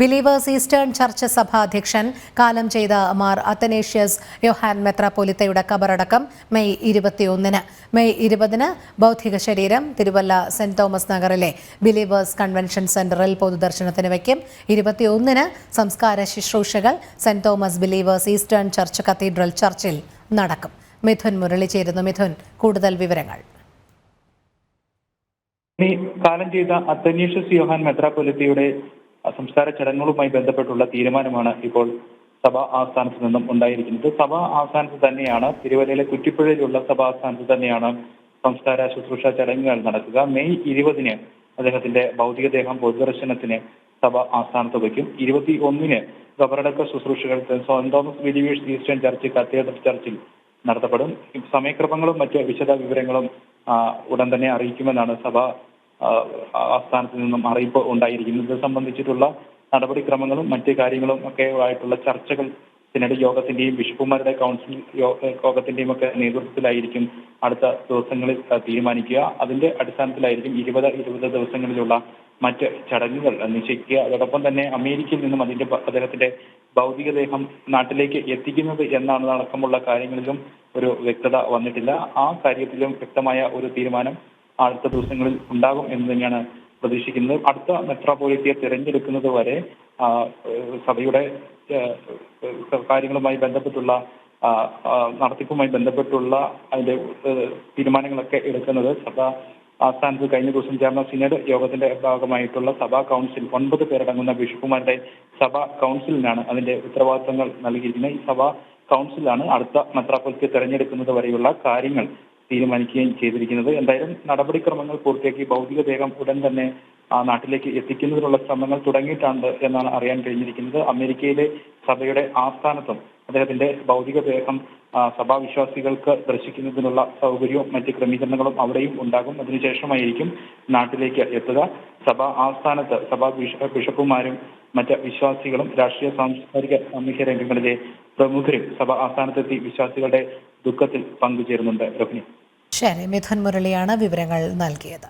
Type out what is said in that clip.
Believers Eastern church സഭ അധ്യക്ഷൻ കാലം ചെയ്ത മാർ അത്തനേഷ്യസ് യോഹാൻ മെത്രാപോലിത്തയുടെ കബറടക്കം മെയ് ഇരുപത്തിയൊന്നിന്. മെയ് ഇരുപതിന് ഭൗതിക ശരീരം തിരുവല്ല സെന്റ് തോമസ് നഗറിലെ ബിലീവേഴ്സ് കൺവെൻഷൻ സെന്ററിൽ പൊതുദർശനത്തിന് വയ്ക്കും. ഇരുപത്തിയൊന്നിന് സംസ്കാര ശുശ്രൂഷകൾ saint Thomas Believers Eastern Church Cathedral ചർച്ചിൽ നടക്കും. മിഥുൻ മുരളി ചേരുന്നു. മിഥുൻ കൂടുതൽ വിവരങ്ങൾ. കാലം ചെയ്ത അത്തനീഷ്യസ് യോഹാൻ മെത്രാപ്പൊലിത്തയുടെ സംസ്കാര ചടങ്ങുകളുമായി ബന്ധപ്പെട്ടുള്ള തീരുമാനമാണ് ഇപ്പോൾ സഭാ ആസ്ഥാനത്ത് നിന്നും ഉണ്ടായിരിക്കുന്നത്. സഭാ ആസ്ഥാനത്ത് തന്നെയാണ് തിരുവല്ലയിലെ കുറ്റിപ്പുഴയിലുള്ള സഭാ ആസ്ഥാനത്ത് തന്നെയാണ് സംസ്കാര ശുശ്രൂഷ ചടങ്ങുകൾ നടക്കുക. മെയ് ഇരുപതിന് അദ്ദേഹത്തിന്റെ ഭൗതികദേഹം പൊതുദർശനത്തിന് സഭ ആസ്ഥാനത്ത് വയ്ക്കും. ഇരുപത്തി ഒന്നിന് കബറടക്ക ശുശ്രൂഷകൾ saint Thomas Believers Eastern Church Cathedral ചർച്ചിൽ നടത്തപ്പെടും. സമയക്രമങ്ങളും മറ്റ് വിശദ വിവരങ്ങളും ഉടൻ തന്നെ അറിയിക്കുമെന്നാണ് സഭ ആസ്ഥാനത്ത് നിന്നും അറിയിപ്പ് ഉണ്ടായിരിക്കുന്നത് ഇത് സംബന്ധിച്ചിട്ടുള്ള നടപടിക്രമങ്ങളും മറ്റ് കാര്യങ്ങളും ഒക്കെ ആയിട്ടുള്ള ചർച്ചകൾ സിനഡ് യോഗത്തിന്റെയും ബിഷപ്പുമാരുടെ കൗൺസിൽ യോഗത്തിന്റെയും ഒക്കെ നേതൃത്വത്തിലായിരിക്കും അടുത്ത ദിവസങ്ങളിൽ തീരുമാനിക്കുക. അതിന്റെ അടിസ്ഥാനത്തിലായിരിക്കും ഇരുപത് ഇരുപത് ദിവസങ്ങളിലുള്ള മറ്റ് ചടങ്ങുകൾ നിശ്ചയിക്കുക. അതോടൊപ്പം തന്നെ അമേരിക്കയിൽ നിന്നും അതിന്റെ അദ്ദേഹത്തിന്റെ ഭൗതികദേഹം നാട്ടിലേക്ക് എത്തിക്കുന്നത് എന്നാണ് അടക്കമുള്ള കാര്യങ്ങളിലും ഒരു വ്യക്തത വന്നിട്ടില്ല. ആ കാര്യത്തിലും വ്യക്തമായ ഒരു തീരുമാനം അടുത്ത ദിവസങ്ങളിൽ ഉണ്ടാകും എന്ന് തന്നെയാണ് പ്രതീക്ഷിക്കുന്നത്. അടുത്ത മെത്രാപോലിറ്റിയെ തിരഞ്ഞെടുക്കുന്നത് വരെ സഭയുടെ കാര്യങ്ങളുമായി ബന്ധപ്പെട്ടുള്ള നടത്തിപ്പുമായി ബന്ധപ്പെട്ടുള്ള അതിന്റെ തീരുമാനങ്ങളൊക്കെ എടുക്കുന്നത് സഭ ആസ്ഥാനത്ത് കഴിഞ്ഞ ദിവസം ചേർന്ന സിനഡ് യോഗത്തിന്റെ ഭാഗമായിട്ടുള്ള സഭാ കൗൺസിൽ ഒൻപത് പേരടങ്ങുന്ന ബിഷപ്പുമാരുടെ സഭാ കൗൺസിലിനാണ് അതിന്റെ ഉത്തരവാദിത്തങ്ങൾ നൽകിയിരിക്കുന്നത്. ഈ സഭാ കൗൺസിലാണ് അടുത്ത മെത്രാപ്പൊലിക്ക് തെരഞ്ഞെടുക്കുന്നത് വരെയുള്ള കാര്യങ്ങൾ തീരുമാനിക്കുകയും ചെയ്തിരിക്കുന്നത്. എന്തായാലും നടപടിക്രമങ്ങൾ പൂർത്തിയാക്കി ഭൗതികദേഹം ഉടൻ തന്നെ ആ നാട്ടിലേക്ക് എത്തിക്കുന്നതിനുള്ള ശ്രമങ്ങൾ തുടങ്ങിയിട്ടുണ്ട് എന്നാണ് അറിയാൻ കഴിഞ്ഞിരിക്കുന്നത്. അമേരിക്കയിലെ സഭയുടെ ആസ്ഥാനത്തും അദ്ദേഹത്തിന്റെ ഭൗതികദേഹം സഭാവിശ്വാസികൾക്ക് ദർശിക്കുന്നതിനുള്ള സൗകര്യവും മറ്റ് ക്രമീകരണങ്ങളും അവിടെയും ഉണ്ടാകും. അതിനുശേഷമായിരിക്കും നാട്ടിലേക്ക് എത്തുക. സഭാ ആസ്ഥാനത്ത് സഭാ ബിഷപ്പുമാരും മറ്റ് വിശ്വാസികളും രാഷ്ട്രീയ സാംസ്കാരിക സാമൂഹ്യ രംഗങ്ങളിലെ പ്രമുഖരും സഭ ആസ്ഥാനത്തെത്തി വിശ്വാസികളുടെ ദുഃഖത്തിൽ പങ്കുചേരുന്നുണ്ട് രോഹിണി ശരി മിഥുൻ മുരളിയാണ് വിവരങ്ങൾ നൽകിയത്.